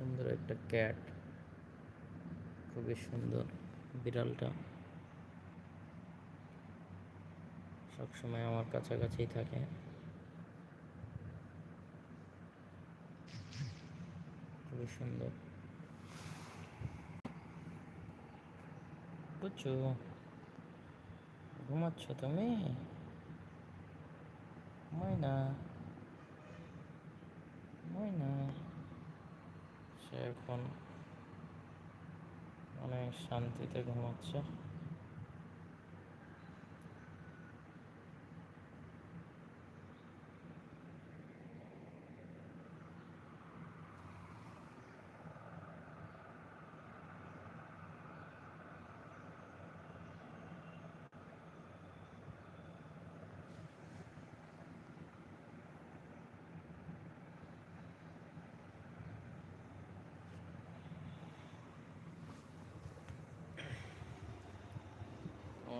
সুন্দর একটা ক্যাট খুবই সুন্দর বিড়ালটা। সবসময় আমার কাছাকাছি থাকে। খুবই সুন্দর। বুঝছ? ঘুমাচ্ছ তুমি? ময়না? ময়না? সে এখন অনেক শান্তিতে ঘুমাচ্ছে আমার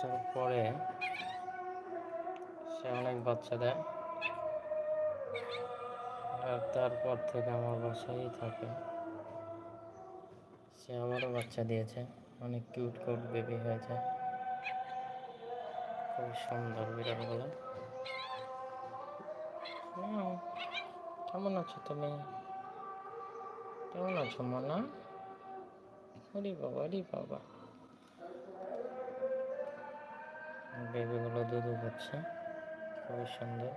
আসার পরে সে অনেক বাচ্চা দেয়। আর তারপর থেকে আমার বাসায়ই থাকে। সে আমারও বাচ্চা দিয়েছে। অনেক কিউট কিউট বেবি হয়েছে। খুবই সুন্দর বিড়ালগুলো কেমন আছো তুমি? কেমন আছো মনা? আরে বাবা আরে বাবা। বেবিগুলো দুধু খাচ্ছে খুবই সুন্দর।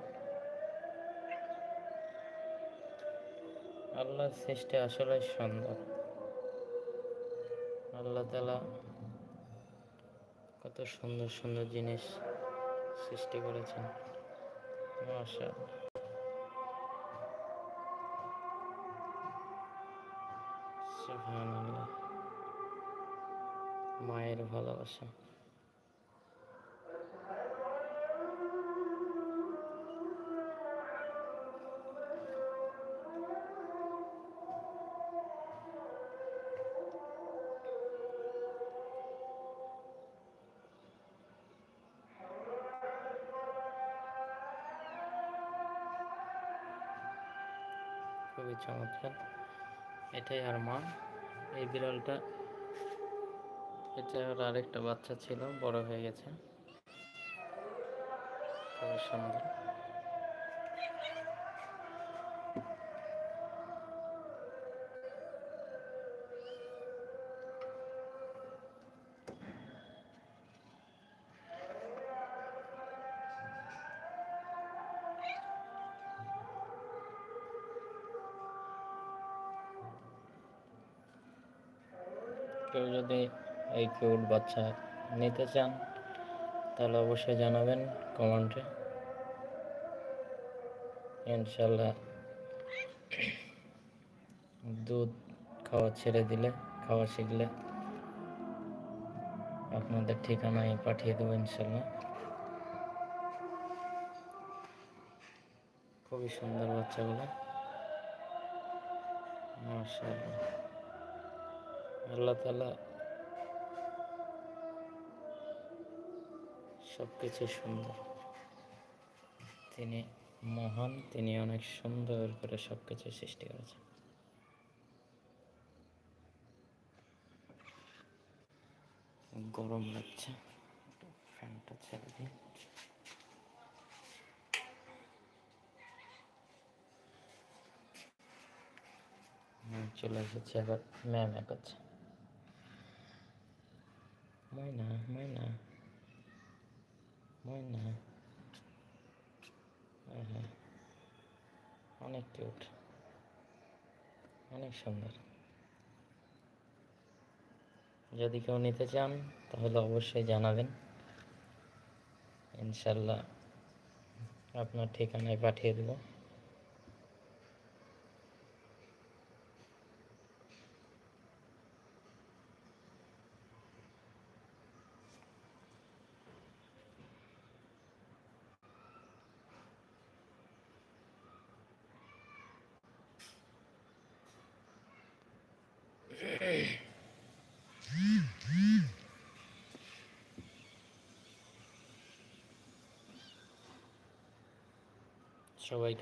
আল্লাহর সৃষ্টি আসলে সুন্দর। আল্লাহ তালা কত সুন্দর সুন্দর জিনিস সৃষ্টি করেছেন। সুবহানাল্লাহ। মায়ের ভালোবাসা। খুবই চমৎকার। এটাই আর মা এই বিড়ালটা, এটা ওর আরেকটা বাচ্চা ছিল, বড় হয়ে গেছে। খুবই সুন্দর। কেউ যদি এই কিউট বাচ্চা নিতে চান, তাহলে অবশ্যই জানাবেন কমেন্টে। ইনশাল্লাহ দুধ খাওয়া ছেড়ে দিলে, খাওয়া শিখলে আপনাদের ঠিকানায় পাঠিয়ে দেবো ইনশাল্লাহ। খুবই সুন্দর বাচ্চাগুলো। মাশাআল্লাহ। আল্লাহ তালা সব কিছু সুন্দর। তিনি মহান, তিনি অনেক সুন্দর করে সব কিছু সৃষ্টি করেছেন। গরম লাগছে। ফ্যানটা ছেড়ে দিই। চলে এসেছি আবার ম্যাম করছে। ময়না ময়না ময়না হ্যাঁ অনেক কিউট অনেক সুন্দর। যদি কেউ নিতে চান, তাহলে অবশ্যই জানাবেন। ইনশাল্লাহ আপনার ঠিকানায় পাঠিয়ে দেব। সবাইকে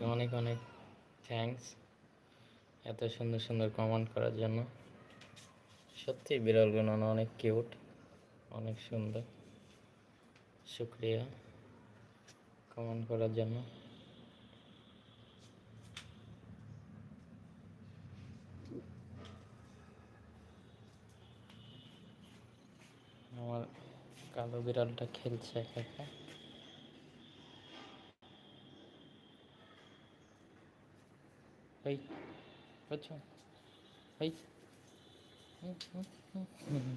অনেক অনেক থ্যাঙ্কস এত সুন্দর সুন্দর কমেন্ট করার জন্য। সত্যি বিড়ালগুলো অনেক কিউট অনেক সুন্দর। শুক্রিয়া কমেন্ট করার জন্য। আমার কালো বিড়ালটা খেলছে হুম।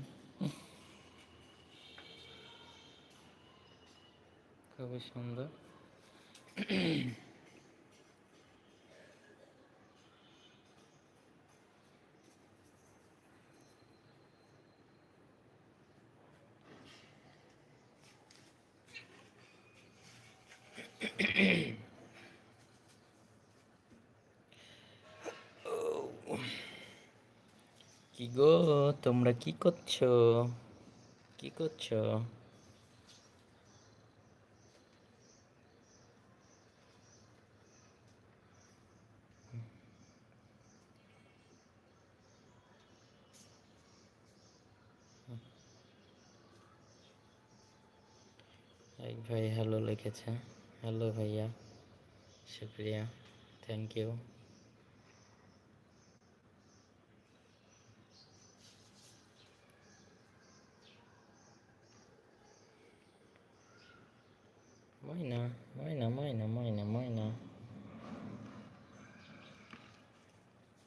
খুবই সুন্দর। কি গো তোমরা কি করছ? কি করছ? ভাই হ্যালো লিখেছে হ্যালো ভাইয়া শুক্রিয়া thank you Moyna Moyna Moyna Moyna Moyna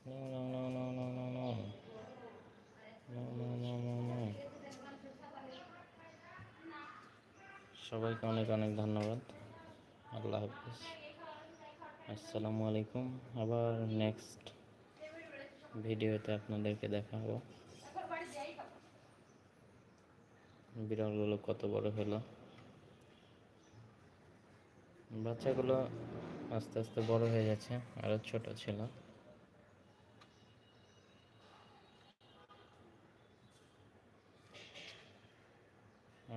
No, no, no, no, no, no, no. No, no, no, no, no. সবাইকে অনেক অনেক ধন্যবাদ আল্লাহ হাফিজ। আসসালামু আলাইকুম। আবার নেক্সট ভিডিওতে আপনাদেরকে দেখাবো। বিড়ালগুলো কত বড় হলো। বাচ্চাগুলো আস্তে আস্তে বড় হয়ে যাচ্ছে আরও ছোট ছিল।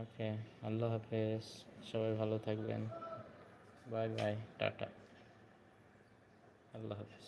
ওকে, আল্লাহ হাফেজ। সবাই ভালো থাকবেন। বাই বাই টাটা আল্লাহ হাফেজ